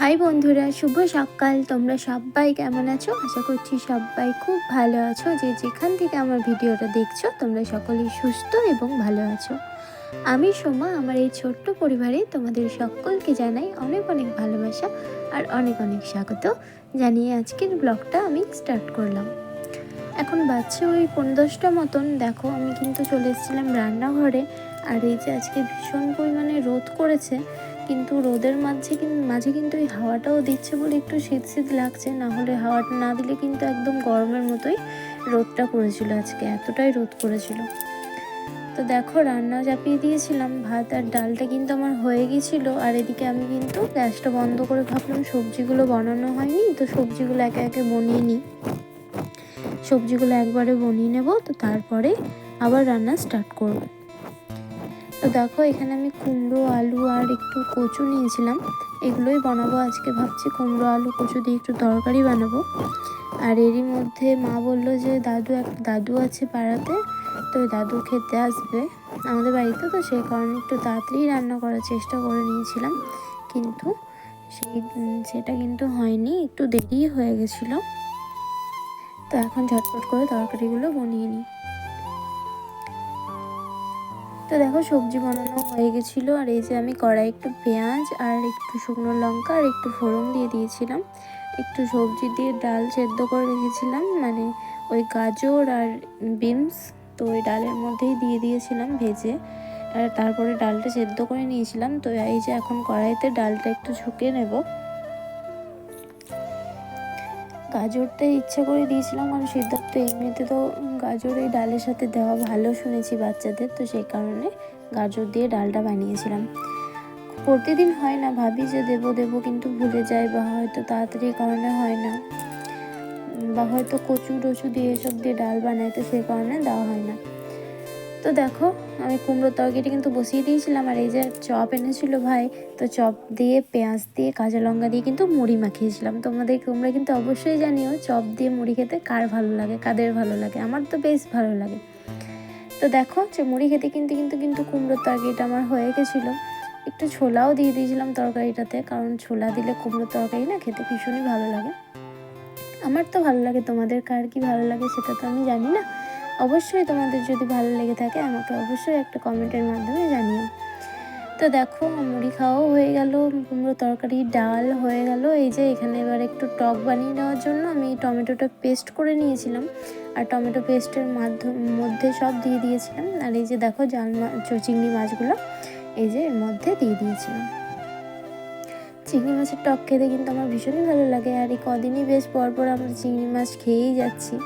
High বন্ধুরা, শুভ সকাল। তোমরা সবাই কেমন আছো? আশা করছি সবাই খুব ভালো আছো। যে যেখান থেকে আমার ভিডিওটা দেখছ, তোমরা সকলেই সুস্থ এবং ভালো আছো। আমি সোমা, আমার এই ছোট্ট পরিবারে তোমাদের সকলকে জানাই অনেক অনেক ভালোবাসা আর অনেক অনেক স্বাগত। জানিয়ে আজকের ব্লগটা আমি স্টার্ট করলাম। এখন বাচ্চা ওই পনেরো দশটা মতন। দেখো, আমি কিন্তু চলে এসেছিলাম রান্নাঘরে। আর এই যে আজকে ভীষণ পরিমাণে রোদ করেছে। কিন্তু রোদের মাঝে মাঝে কিন্তু এই হাওয়াটাও দিচ্ছে বলে একটু শীত শীত লাগছে, না হলে হাওয়াটা না দিলে কিন্তু একদম গরমের মতোই রোদটা করেছিল আজকে, এতটাই রোদ করেছিল তো দেখো রান্না চাপিয়ে দিয়েছিলাম, ভাত আর ডালটা কিন্তু আমার হয়ে গিয়েছিল আর এদিকে আমি কিন্তু গ্যাসটা বন্ধ করে ভাবলাম সবজিগুলো বানানো হয়নি, তো সবজিগুলো একে একে বনিয়ে নিই। সবজিগুলো একবারে বনিয়ে নেব, তো তারপরে আবার রান্না স্টার্ট করব। তো দেখো, এখানে আমি কুমড়ো, আলু আর একটু কচু নিয়েছিলাম। এগুলোই বানাবো আজকে ভাবছি, কুমড়ো, আলু, কচু দিয়ে একটু তরকারি বানাবো। আর এরই মধ্যে মা বলল যে, দাদু এক, দাদু আছে পাড়াতে, তো দাদু খেতে আসবে আমাদের বাড়িতে। তো সেই কারণে একটু তাড়াতাড়ি রান্না করার চেষ্টা করে নিয়েছিলাম। কিন্তু সেই সেটা কিন্তু হয়নি, একটু দেরি হয়ে গেছিল। তো এখন ঝটপট করে তরকারিগুলো বানিয়ে নিই। তো দেখো সবজি বানানো হয়ে গেছিল, আর এই যে আমি কড়াই একটু পেঁয়াজ আর একটু শুকনো লঙ্কা আর একটু ফোড়ন দিয়ে দিয়েছিলাম। একটু সবজি দিয়ে ডাল সেদ্ধ করে রেখেছিলাম মানে ওই গাজর আর বিনস তো ওই ডালের মধ্যেই দিয়ে দিয়েছিলাম ভেজে। আর তারপরে ডালটা সেদ্ধ করে নিয়েছিলাম, তো এই যে এখন কড়াইতে ডালটা একটু ঝুঁকে নেব। গাজরটা ইচ্ছা করে দিয়েছিলাম, কারণ সিদ্ধার্থ এমনিতে তো গাজর এই ডালের সাথে দেওয়া ভালো শুনেছি বাচ্চাদের, তো সেই কারণে গাজর দিয়ে ডালটা বানিয়েছিলাম। প্রতিদিন হয় না, ভাবি যে দেব দেব কিন্তু ভুলে যায় বা হয়তো তাড়াতাড়ি কারণে হয় না। বা হয়তো কচু টচু দিয়ে এসব দিয়ে ডাল বানায়, তো সেই কারণে দেওয়া হয় না। তো দেখো আমি কুমড়োর তরকারিটা কিন্তু বসিয়ে দিয়েছিলাম, আর এই যে চপ এনেছিল ভাই, তো চপ দিয়ে, পেঁয়াজ দিয়ে, কাঁচা লঙ্কা দিয়ে কিন্তু মুড়ি মাখিয়েছিলাম। তোমাদের তোমরা কিন্তু অবশ্যই জানিও চপ দিয়ে মুড়ি খেতে কার ভালো লাগে, কাদের ভালো লাগে? আমার তো বেশ ভালো লাগে। তো দেখো যে মুড়ি খেতে কিন্তু কিন্তু কিন্তু কুমড়োর তরকারিটা আমার হয়ে গেছিল। একটু ছোলাও দিয়ে দিয়েছিলাম তরকারিটাতে, কারণ ছোলা দিলে কুমড়োর তরকারি না খেতে ভীষণই ভালো লাগে। আমার তো ভালো লাগে, তোমাদের কার কি ভালো লাগে সেটা তো আমি জানি না। অবশ্যই তোমাদের যদি ভালো লেগে থাকে, আমাকে অবশ্যই একটা কমেন্টের মাধ্যমে জানিও। তো দেখো, মুড়ি খাওয়াও হয়ে গেল, কুমড়ো তরকারি ডাল হয়ে গেল। এই যে এখানে এবার একটু টক বানিয়ে নেওয়ার জন্য আমি টমেটোটা পেস্ট করে নিয়েছিলাম। আর টমেটো পেস্টের মাধ্যম, মধ্যে সব দিয়ে দিয়েছিলাম। আর এই যে দেখো, জাল চিংড়ি মাছগুলো এই যে এর মধ্যে দিয়ে দিয়েছিলাম। চিংড়ি মাছের টক খেতে কিন্তু আমার ভীষণই ভালো লাগে। আর এই কদিনই বেশ পরপর আমরা চিংড়ি মাছ খেয়েই যাচ্ছি।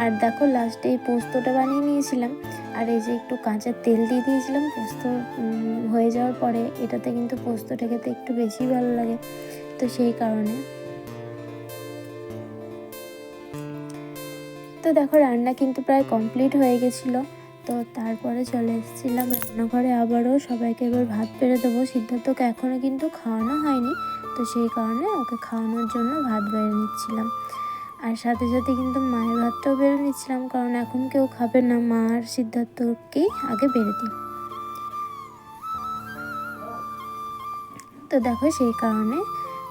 আর দেখো লাস্টে এই পোস্তটা বানিয়ে নিয়েছিলাম। আর এই যে একটু কাঁচা তেল দিয়ে দিয়েছিলাম, পোস্ত হয়ে যাওয়ার পরে এটাতে কিন্তু পোস্তটা খেতে একটু বেশি ভালো লাগে। তো সেই কারণে। তো দেখো রান্না কিন্তু প্রায় কমপ্লিট হয়ে গেছিল। তো তারপরে চলে এসেছিলাম রান্নাঘরে আবারও। সবাইকে এবার ভাত পেরে দেবো। সিদ্ধার্থকে এখনও কিন্তু খাওয়ানো হয়নি। তো সেই কারণে ওকে খাওয়ানোর জন্য ভাত বেড়ে নিচ্ছিলাম। আর সাথে সাথে কিন্তু মায়ের ভাতটাও বেড়ে নিচ্ছিলাম, কারণ এখন কেউ খাবে না। মা আর সিদ্ধার্থকেই আগে বেড়ে দিই তো দেখো সেই কারণে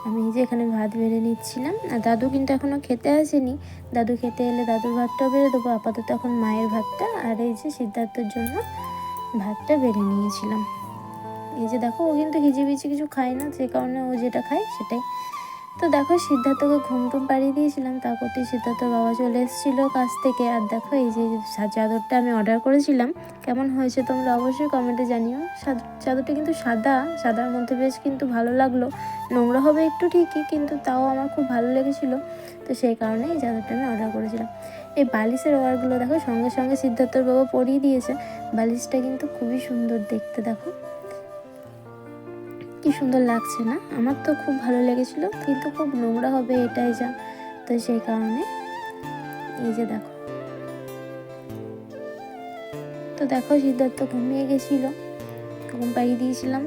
আমি যে এখানে ভাত বেড়ে নিচ্ছিলাম। আর দাদু কিন্তু এখনও খেতে আসেনি। দাদু খেতে এলে দাদুর ভাতটাও বেড়ে দেবো। আপাতত এখন মায়ের ভাতটা আর এই যে সিদ্ধার্থর জন্য ভাতটা বেড়ে নিয়েছিলাম। এই যে দেখো, ও কিন্তু হিজিবিজি কিছু খায় না, যে কারণে ও যেটা খায় সেটাই। তো দেখো সিদ্ধার্থকে ঘুম টুম পাড়িয়ে দিয়েছিলাম তা করতে সিদ্ধার্থর বাবা চলে এসেছিল কাছ থেকে। আর দেখো এই যে চাদরটা আমি অর্ডার করেছিলাম, কেমন হয়েছে তোমরা অবশ্যই কমেন্টে জানিও। চাদরটা কিন্তু সাদা, সাদার মধ্যে বেশ কিন্তু ভালো লাগল। নোংরা হবে একটু ঠিকই, কিন্তু তাও আমার খুব ভালো লেগেছিলো। তো সেই কারণে এই চাদরটা আমি অর্ডার করেছিলাম। এই বালিশের ওয়ারগুলো দেখো সঙ্গে সঙ্গে সিদ্ধার্থর বাবা পরিয়ে দিয়েছে। বালিশটা কিন্তু খুবই সুন্দর দেখতে, দেখো। কি সুন্দর লাগছে না। আমার তো খুব ভালো লেগেছিল, কিন্তু খুব নোংরা হবে এটাই যা। তো সেই কারণে এই যে দেখো। তো দেখো, সিদ্ধার্থ ঘুমিয়ে গেছিল। ঘুম পাড়িয়ে দিয়েছিলাম।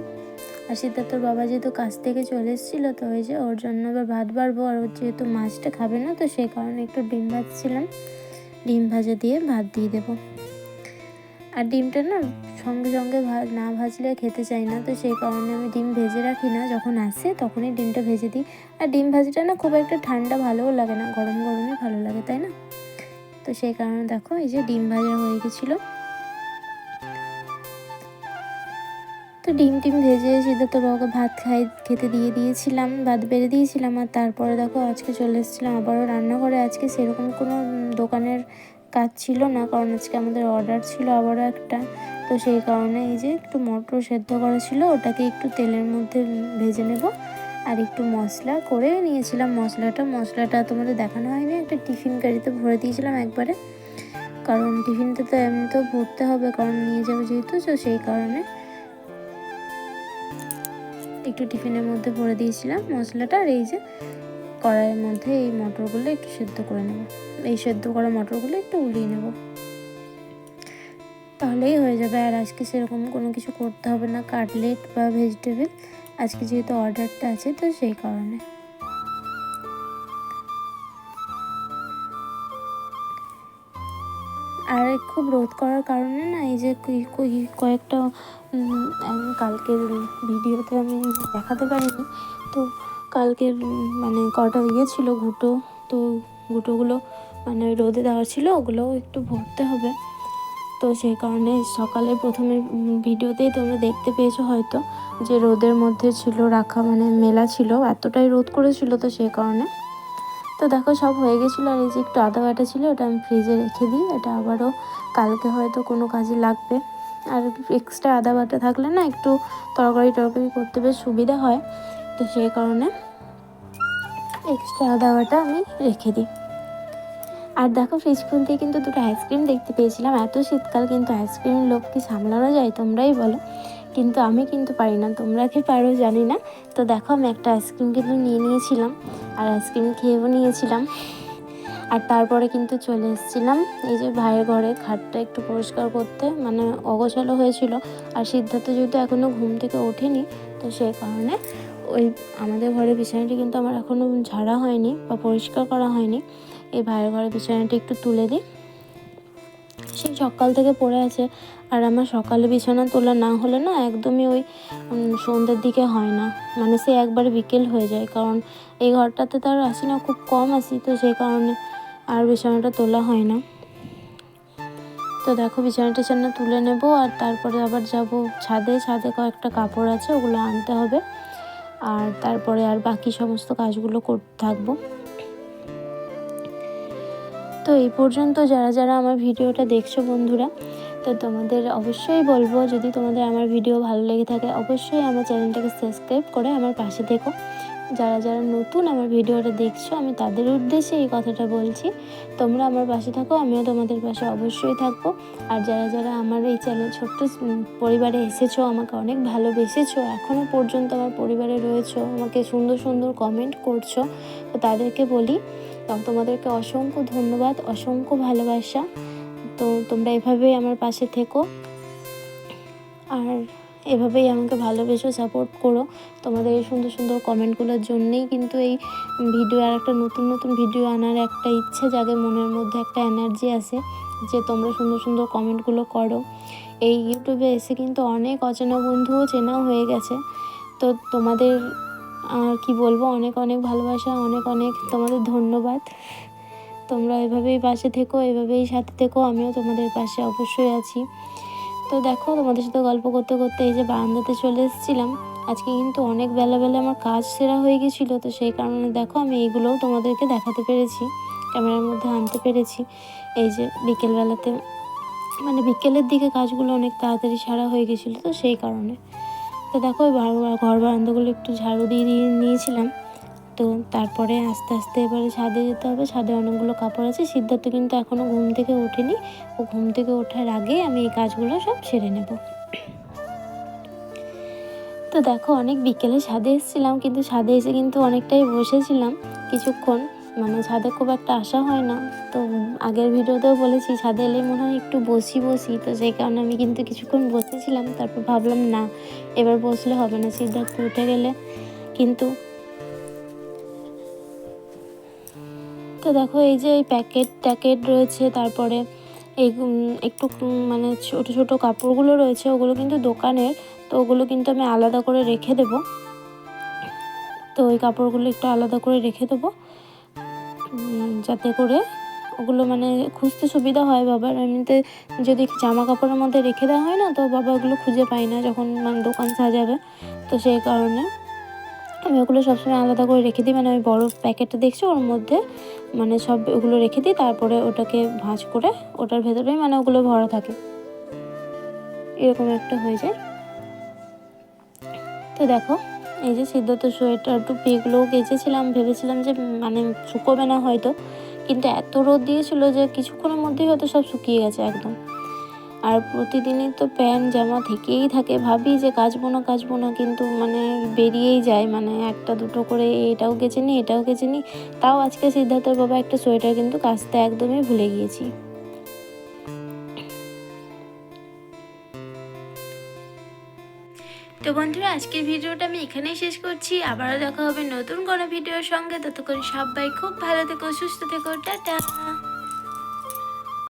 আর সিদ্ধার্থর বাবা যেহেতু কাছ থেকে চলে এসেছিল, তো ওই যে ওর জন্য এবার ভাত বাড়বো। আর ওর যেহেতু মাছটা খাবে না, তো সেই কারণে একটু ডিম ভাজছিলাম। ডিম ভাজা দিয়ে ভাত দিয়ে দেবো। আর ডিমটা না সঙ্গে সঙ্গে না ভাজলে খেতে চাই না। তো সেই কারণে আমি ডিম ভেজে রাখি না। যখন আসে তখনই ডিমটা ভেজে দিই। আর ডিম ভাজিটা না খুব একটা ঠান্ডা ভালোও লাগে না। গরম গরমই ভালো লাগে, তাই না? তো সেই কারণে দেখো, এই যে ডিম ভাজা হয়ে গেছিল। তো ডিম টিম ভেজে সিদ্ধার্থ বাবাকে ভাত খাই, খেতে দিয়ে দিয়েছিলাম, ভাত বেড়ে দিয়েছিলাম। আর তারপরে দেখো আজকে চলে এসেছিলাম আবারও রান্নাঘরে। আজকে সেরকম কোনো দোকানের কাজ ছিল না, কারণ আজকে আমাদের অর্ডার ছিল আবারও একটা। তো সেই কারণে এই যে একটু মটর সেদ্ধ করা ছিল, ওটাকে একটু তেলের মধ্যে ভেজে নেব। আর একটু মশলা করে নিয়েছিলাম মশলাটা। মশলাটা তোমাদের দেখানো হয়নি, একটা টিফিন গাড়িতে ভরে দিয়েছিলাম একবারে। কারণ টিফিনটা তো এমনি তো ভরতে হবে, কারণ নিয়ে যাব যেহেতু, তো সেই কারণে একটু টিফিনের মধ্যে ভরে দিয়েছিলাম মশলাটা। আর এই যে কড়াইয়ের মধ্যে এই মটরগুলো একটু সেদ্ধ করে নেব। এই সেদ্ধ করা মটরগুলো একটু উলিয়ে নেব। তাহলেই হয়ে যাবে। আর আজকে সেরকম কোনো কিছু করতে হবে না। কাটলেট বা ভেজিটেবল আজকে যেহেতু অর্ডারটা আছে, তো সেই কারণে। আর খুব রোদ করার কারণে না, এই যে কয়েকটা কালকের ভিডিওতে আমি দেখাতে পারিনি। তো কালকের মানে কটা ইয়ে ছিল ঘুটো, তো ঘুটোগুলো মানে রোদে দেওয়া ছিল, ওগুলোও একটু ভরতে হবে। তো সেই কারণে সকালে প্রথমে ভিডিওতেই তোমরা দেখতে পেয়েছ হয়তো যে রোদের মধ্যে ছিল, রাখা মানে মেলা ছিল, এতটাই রোদ করেছিল তো সেই কারণে। তো দেখো সব হয়ে গেছিল, আর এই যে একটু আদা বাটা ছিল, ওটা আমি ফ্রিজে রেখে দিই, এটা আবারও কালকে হয়তো কোনো কাজে লাগবে। আর এক্সট্রা আদা বাটা থাকলে না একটু তরকারি টরকারি করতে বেশ সুবিধা হয়, তো সেই কারণে এক্সট্রা আদা বাটা আমি রেখে দিই। আর দেখো ফ্রিজ খুলতে কিন্তু দুটো আইসক্রিম দেখতে পেয়েছিলাম। এত শীতকাল কিন্তু আইসক্রিমের লোক কি সামলানো যায়, তোমরাই বলো। কিন্তু আমি কিন্তু পারি না, তোমরা কি পারো জানি না। তো দেখো আমি একটা আইসক্রিম কিন্তু নিয়ে নিয়েছিলাম, আর আইসক্রিম খেয়েও নিয়েছিলাম। আর তারপরে কিন্তু চলে এসেছিলাম, এই যে ভাইয়ের ঘরে খাটটা একটু পরিষ্কার করতে মানে অগোছালো হয়েছিল। আর সিদ্ধার্থ যেহেতু এখনও ঘুম থেকে ওঠেনি, তো সেই কারণে ওই আমাদের ঘরের বিছানাটি কিন্তু আমার এখনও ঝাড়া হয়নি বা পরিষ্কার করা হয়নি। এই ভাইয়ের ঘরের বিছানাটি একটু তুলে দিই। সেই সকাল থেকে পড়ে আছে। আর আমার সকালে বিছানা তোলা না হলে না একদমই ওই সন্ধ্যের দিকে হয় না। মানে সে একবারে বিকেল হয়ে যায়। কারণ এই ঘরটাতে তো আর আসি না, খুব কম আসি। তো সেই কারণে আর বিছানাটা তোলা হয় না। তো দেখো বিছানা টিছানা তুলে নেব আর তারপরে আবার যাব ছাদে। ছাদে কয়েকটা কাপড় আছে, ওগুলো আনতে হবে। আর তারপরে আর বাকি সমস্ত কাজগুলো করতে থাকব। তো এই পর্যন্ত যারা যারা আমার ভিডিওটা দেখছ বন্ধুরা, তো তোমাদের অবশ্যই বলব যদি তোমাদের আমার ভিডিও ভালো লেগে থাকে, অবশ্যই আমার চ্যানেলটাকে সাবস্ক্রাইব করে আমার পাশে থেকো। যারা যারা নতুন আমার ভিডিওটা দেখছ, আমি তাদের উদ্দেশ্যে এই কথাটা বলছি। তোমরা আমার পাশে থাকো, আমিও তোমাদের পাশে অবশ্যই থাকব। আর যারা যারা আমার এই চ্যানেল ছোট্ট পরিবারে এসেছ, আমাকে অনেক ভালোবেসেছো এখনও পর্যন্ত আমার পরিবারে রয়েছো, আমাকে সুন্দর সুন্দর কমেন্ট করছ, তো তাদেরকে বলি তোমাদেরকে অসংখ্য ধন্যবাদ, অসংখ্য ভালোবাসা। তো তোমরা এভাবেই আমার পাশে থেকো। আর এভাবেই আমাকে ভালোবেসো সাপোর্ট করো। তোমাদের এই সুন্দর সুন্দর কমেন্টগুলোর জন্যেই কিন্তু এই ভিডিও আর একটা নতুন নতুন ভিডিও আনার একটা ইচ্ছে জাগে মনের মধ্যে একটা এনার্জি আসে যে তোমরা সুন্দর সুন্দর কমেন্টগুলো করো। এই ইউটিউবে এসে কিন্তু অনেক অচেনা বন্ধুও চেনাও হয়ে গেছে। তো তোমাদের আর কি বলব, অনেক অনেক ভালোবাসা, অনেক অনেক তোমাদের ধন্যবাদ। তোমরা এভাবেই পাশে থেকো, এভাবেই সাথে থেকো, আমিও তোমাদের পাশে অবশ্যই আছি। তো দেখো, তোমাদের সাথে গল্প করতে করতে এই যে বারান্দাতে চলে এসেছিলাম। আজকে কিন্তু অনেক বেলা বেলা আমার কাজ সেরা হয়ে গেছিল, তো সেই কারণে দেখো আমি এইগুলোও তোমাদেরকে দেখাতে পেরেছি, ক্যামেরার মধ্যে আনতে পেরেছি। এই যে বিকেলবেলাতে মানে বিকেলের দিকে কাজগুলো অনেক তাড়াতাড়ি সারা হয়ে গেছিল, তো সেই কারণে। তো দেখো ওই ঘর বারান্দাগুলো একটু ঝাড়ু দিয়ে দিয়ে নিয়েছিলাম। তো তারপরে আস্তে আস্তে এবারে ছাদে যেতে হবে। ছাদে অনেকগুলো কাপড় আছে। সিদ্ধার্থ কিন্তু এখনও ঘুম থেকে ওঠেনি। ও ঘুম থেকে ওঠার আগে আমি এই কাজগুলো সব সেরে নেব। তো দেখো, অনেক বিকেলে ছাদে এসেছিলাম, কিন্তু ছাদে এসে কিন্তু অনেকটাই বসেছিলাম কিছুক্ষণ। মানে ছাদে খুব একটা আসা হয় না। তো আগের ভিডিওতেও বলেছি, ছাদে এলে মনে হয় একটু বসি বসি। তো সেই কারণে আমি কিন্তু কিছুক্ষণ বসেছিলাম। তারপর ভাবলাম, না, এবার বসলে হবে না। সিদ্ধার্থ উঠে গেলে। কিন্তু তো দেখো এই যে এই প্যাকেট ট্যাকেট রয়েছে, তারপরে এই একটু মানে ছোট ছোট কাপড়গুলো রয়েছে, ওগুলো কিন্তু দোকানের, তো ওগুলো কিন্তু আমি আলাদা করে রেখে দেবো। তো ওই কাপড়গুলো একটু আলাদা করে রেখে দেবো যাতে করে ওগুলো মানে খুঁজতে সুবিধা হয় বাবার। এমনিতে যদি জামা কাপড়ের মধ্যে রেখে দেওয়া হয় না, তো বাবা ওগুলো খুঁজে পায় না যখন মানে দোকান সাজাবে, তো সেই কারণে আমি ওগুলো সবসময় আলাদা করে রেখে দিই। মানে ওই বড় প্যাকেটটা দেখছি? ওর মধ্যে মানে সব ওগুলো রেখে দিই, তারপরে ওটাকে ভাঁজ করে ওটার ভেতরেই মানে ওগুলো ভরা থাকে। এরকম একটা হয়ে যায়। তো দেখো, এই যে সিদ্ধার্থ সোয়েটার টুপি এগুলো কেচেছিলাম, ভেবেছিলাম যে মানে শুকোবে না হয়তো, কিন্তু এত রোদ দিয়েছিল যে কিছুক্ষণের মধ্যেই হয়তো সব শুকিয়ে গেছে একদম। আর প্রতিদিনই তো প্যান্ট জামা থেকেই থাকে। ভাবি যে কাচবো না কাচবো না, কিন্তু মানে বেরিয়েই যায়। মানে একটা দুটো করে এটাও কেচে নিই এটাও কেচে নিই তাও আজকে সিদ্ধার্থর বাবা একটা সোয়েটার কিন্তু কাচতে একদমই ভুলে গিয়েছি। তো বন্ধুরা, আজকের ভিডিওটা আমি এখানেই শেষ করছি। আবারও দেখা হবে নতুন কোনো ভিডিওর সঙ্গে। ততক্ষণ সবাই খুব ভালো থেকো, সুস্থ থেকো, টাটা।